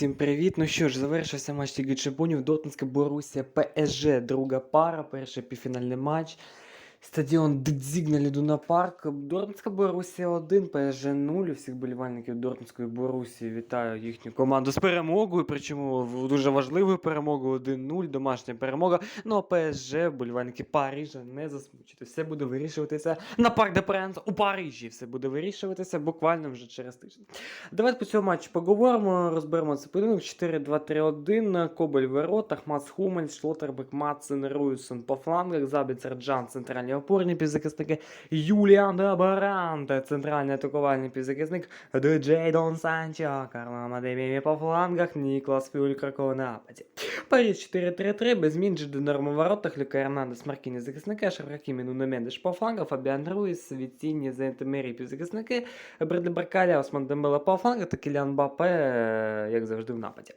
Всім привіт! Ну що ж, завершився матч Ліги Чемпіонів. Дотинська Борусія ПСЖ, друга пара, перший півфінальний матч. Стадіон Дзігна Лідуна Парк. Дортмундська Борусія 1, ПСЖ 0. Всіх болівальників Дортмундської Борусії вітаю їхню команду з перемогою. Причому в- дуже важливою перемогою 1-0, домашня перемога. Ну а ПСЖ, болівальники Парижа, не засмучити. Все буде вирішуватися на Парк де Пренс у Парижі. Все буде вирішуватися буквально вже через тиждень. Давайте по цьому матчу поговоримо, розберемо це поєдинок 4-2-3-1, Кобель в воротах, Мац Хумель, Шлоттербек, Мацен, Руйсон по флангах, Забіцер, Джан, центральні опорні півзахисники, Юліан Дебаранте, центральний атакувальний півзахисник, Джей Дон Санчо, Карло Амадебєві по флангах, Ніклас Фюлькерко в нападі. Париж 4-3-3, без змін Джиденорм у воротах, Люка Ернандес, Маркіні захисники, Нуно Мендеш по флангах, Фабіан Руїс, Віціні, Зентемері півзахисники, Бредлі Баркаля, Осман Дембеле по флангах та Кіліан Бапе, як завжди, в нападі.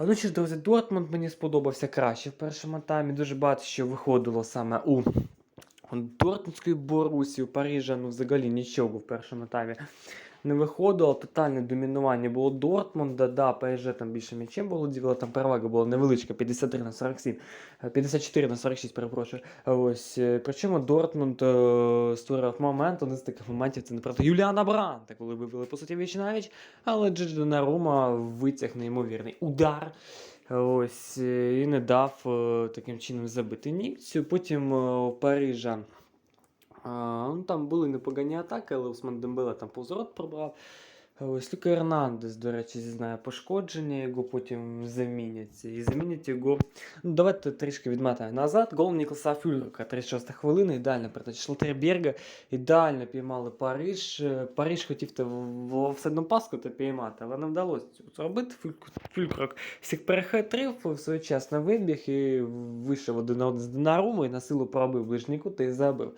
Ну що ж, друзі, Дортмунд мені сподобався краще в першому таймі. Дуже багато що виходило саме у Дортмундської Борусі, у Парижа, ну взагалі нічого в першому таймі не виходило. Тотальне домінування було Дортмунда. Да, ПСЖ там більше м'ячем було діло, там перевага була невеличка, 53 на 47, е, 54 на 46, перепрошую. Ось, е, причому Дортмунд е, створив момент, один з таких моментів це не проти Юліана Бранта, коли вивели по суті віч навіч, але Джидж Донарума витяг неймовірний удар. Ось, е, і не дав е, таким чином забити німцю. Потім е, у Парижа. Ну, там були непогані атаки, але Усман Дембеле там повзорот пробрав. Ось Люка Ернандес, до речі, зізнає пошкодження, його потім заміняться. І замінять його. Ну, давайте трішки відмотаємо назад. Гол Ніколаса Фюльрика, 36 хвилина, ідеальна передача Шлотерберга, ідеально піймали Париж. Е, Париж хотів в офсайдну паску то піймати, але не вдалося зробити. Фюльк- Фюлькрок всіх перехитрив, своєчасно вибіг і вийшов один один з Донаруму і на силу пробив ближній кут і забив.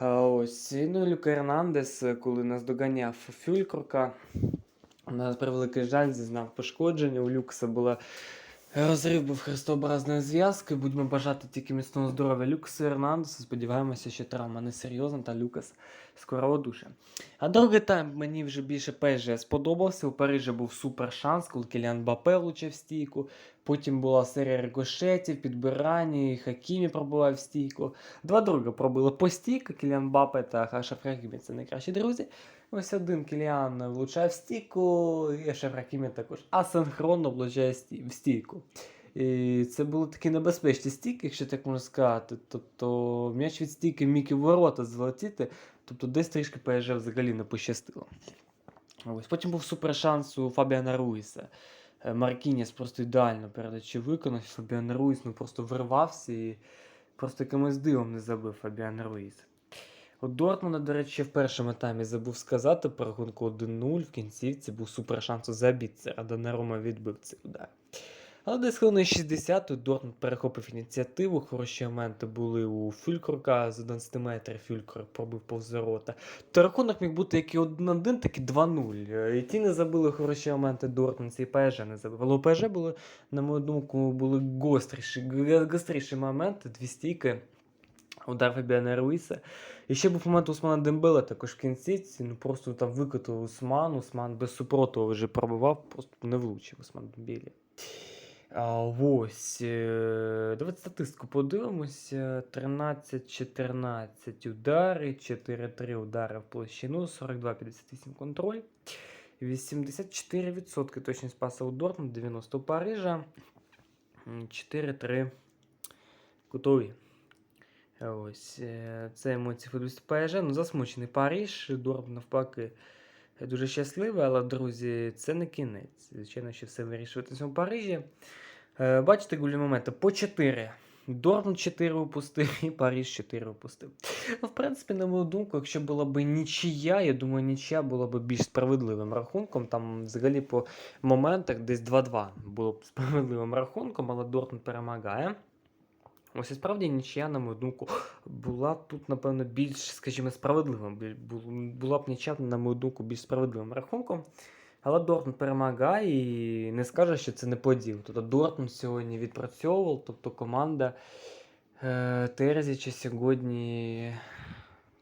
Ось, ну, Люка Ернандес, е, коли нас доганяв Фюлькрока, на превеликий жаль, зізнав пошкодження. У Люкса була розрив був хрестообразної зв'язки. Будьмо бажати тільки міцного здоров'я Люксу Ернандесу. Сподіваємося, що травма не серйозна, та Люкас скоро одужає. А другий тайм мені вже більше ПСЖ сподобався. У Парижі був супер шанс, коли Кіліан Бапе влучив стійку. Потім була серія рикошетів, підбирань, і Хакімі пробував стійку. Два друга пробили по стійку, Кіліан Бапе та Хакімі це найкращі друзі. Ось один Кіліан влучає в стійку, і Ашаф також асинхронно влучає в стійку. І це були такі небезпечні стійки, якщо так можна сказати. Тобто м'яч від стійки міг і в ворота злетіти, тобто десь трішки ПСЖ взагалі не пощастило. Ось. Потім був супер шанс у Фабіана Руїса. Е, Маркініс просто ідеально передачу виконав. Фабіан Руїс ну, просто вривався і просто якимось дивом не забив Фабіан Руїс. У Дортмунда, до речі, в першому таймі забув сказати по рахунку 1-0 в кінцівці був супер шанс у забітці, а відбив цей удар. Але десь хвилини 60 Дортмунд перехопив ініціативу. Хороші моменти були у Фюлькрука з 11 метрів. Фюлькрук пробив повз ворота. То рахунок міг бути як і 1-1, так і 2-0. Е, І ті не забили хороші моменти Дортмундці, і ПСЖ не забили. Але у ПСЖ були, на мою думку, були гостріші, гостріші моменти, дві стійки. Удар Фабіана Руїса. І ще був момент Усмана Дембела також в кінці. Ну просто там викотив Усман. Усман без супротиву вже пробивав, просто не влучив Усман Дембелі. А, ось. е, Давайте статистику подивимося. 13-14 удари, 4-3 удари в площину, 42-58 контроль. 84% точність паса у Дортмунд, 90 у Парижа. 4-3 кутові. Ось. е, Це емоції футболістів ПСЖ. Ну, засмучений Париж. Дортмунд навпаки дуже щасливий, але, друзі, це не кінець. Звичайно, що все вирішуватися у Парижі. Е, Бачите, гулі моменти по 4. Дортмунд 4 упустив і Париж 4 упустив. Ну, в принципі, на мою думку, якщо була б нічия, я думаю, нічия була б більш справедливим рахунком. Там взагалі по моментах десь 2-2 було б справедливим рахунком, але Дортмунд перемагає. Ось і справді нічия, на мою думку, була тут, напевно, більш, скажімо, справедливим. Була б нічия, на мою думку, більш справедливим рахунком. Але Дортмунд перемагає і не скаже, що це не поділ. Тобто Дортмунд сьогодні відпрацьовував, тобто команда е, Терзіча сьогодні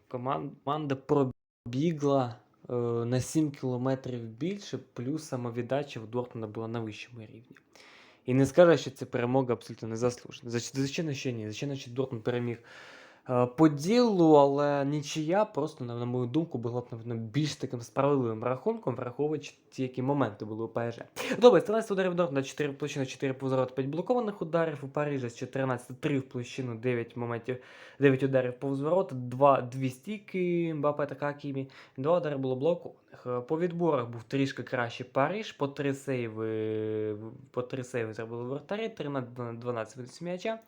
команда пробігла е, на 7 кілометрів більше, плюс самовіддача в Дортмунда була на вищому рівні. І не скаже, що це перемога абсолютно незаслужена. Звичайно, що ні. Звичайно, що Дортмунд переміг по ділу, але нічия просто, на, на мою думку, була б напевно, більш таким справедливим рахунком, враховуючи ті, які моменти були у ПСЖ. Добре, 13 ударів Дортмунда, 4 в площину, 4 повзорот, 5 блокованих ударів. У Парижа з 14 3 в площину, 9 моментів, 9 ударів повз ворот, 2, 2 стійки Мбаппе та Хакімі, 2 удари було блокованих. Е, По відборах був трішки краще Париж, по 3 сейви, по 3 сейви зробили вратарі, 3 на 12 від м'яча.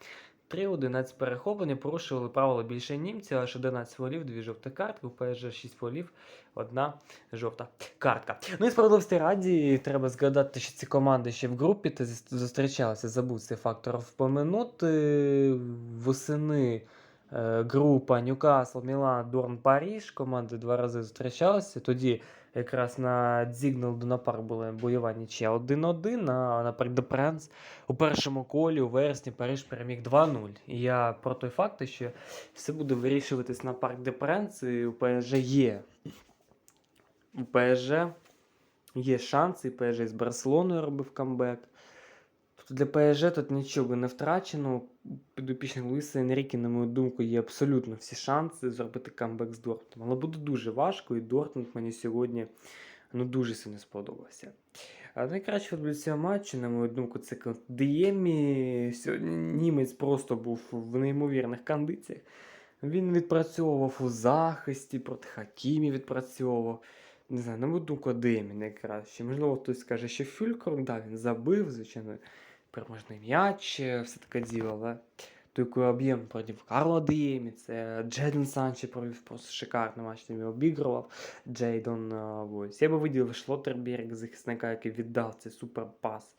3-11 перехоплення, порушували правила більше німці, аж 11 фолів, 2 жовті картки, у ПСЖ 6 фолів, одна жовта картка. Ну і справедливості раді, треба згадати, що ці команди ще в групі та зустрічалися, забув цей фактор впоминути. Восени е, група Ньюкасл, Мілан, Дорн, Паріж. Команди два рази зустрічалися. Тоді якраз на Дзігнал Дунапар була бойова нічия 1-1, а на Парк де Пренс у першому колі у вересні Париж переміг 2-0. І я про той факт, що все буде вирішуватись на Парк де Пренс, і у ПСЖ є. У ПСЖ є шанси, і ПСЖ з Барселоною робив камбек. Тобто для ПСЖ тут нічого не втрачено. Підопічних Луїса Енрікі, на мою думку, є абсолютно всі шанси зробити камбек з Дортмундом. Але буде дуже важко, і Дортмунд мені сьогодні ну, дуже сильно сподобався. А найкращий футболіст цього матчу, на мою думку, це Діємі. Сьогодні німець просто був в неймовірних кондиціях. Він відпрацьовував у захисті, проти Хакімі відпрацьовував. Не знаю, на мою думку, Демі найкраще. Можливо, хтось скаже, що Фюлькор, да, він забив, звичайно, переможний м'яч, е, все таке діло, але той об'єм проти Карло Демі, це Джейден Санчі провів просто шикарний матч, він обігрував. Джейдон, е, ось. Я би виділив Шлоттерберг, захисника, який віддав цей суперпас.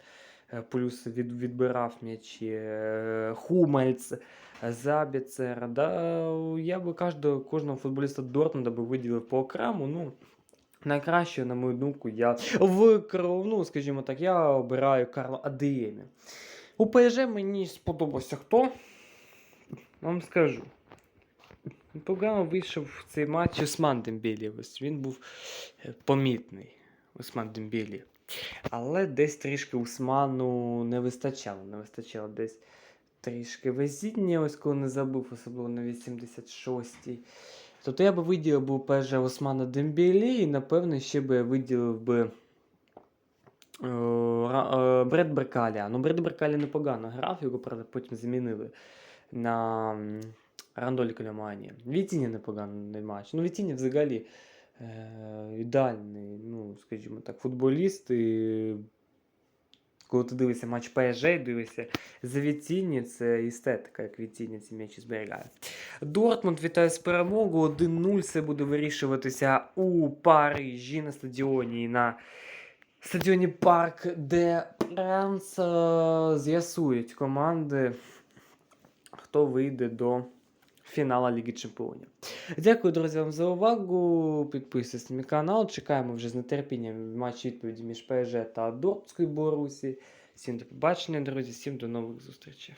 Е, Плюс від, відбирав м'ячі Хумельц, Забіцер. Да, я би кожного, кожного футболіста Дортмунда би виділив по окрему. Ну, найкраще, на мою думку, я викрив, ну, скажімо так, я обираю Карла Адіємі. У ПСЖ мені сподобався хто? Вам скажу. Погано вийшов в цей матч Осман Дембелі. Ось він був е, помітний. Осман Дембелі. Але десь трішки Усману не вистачало. Не вистачало десь трішки везіння, ось коли не забув, особливо на 86-й. Тобто я би виділив би ПСЖ Османа Дембелі, і напевно ще би я виділив би е, е, Бред Беркаля. Ну, Бред Беркаля непогано грав, його правда потім замінили на Рандолі Калямані. Вітіні непоганий матч. Ну, Вітіні взагалі е, ідеальний, ну, скажімо так, футболіст. І коли ти дивишся матч ПСЖ, дивишся за Вітіні, це естетика, як Вітіні ці м'ячі зберігає. Дортмунд вітає з перемогою. 1-0 це буде вирішуватися у Парижі на стадіоні на стадіоні Парк де Пранс з'ясують команди, хто вийде до фіналу Ліги Чемпіонів. Дякую, друзі, вам за увагу. Підписуйтесь на мій канал. Чекаємо вже з нетерпінням матч відповіді між ПЖ та Дортською Борусі. Всім до побачення, друзі, всім до нових зустрічей.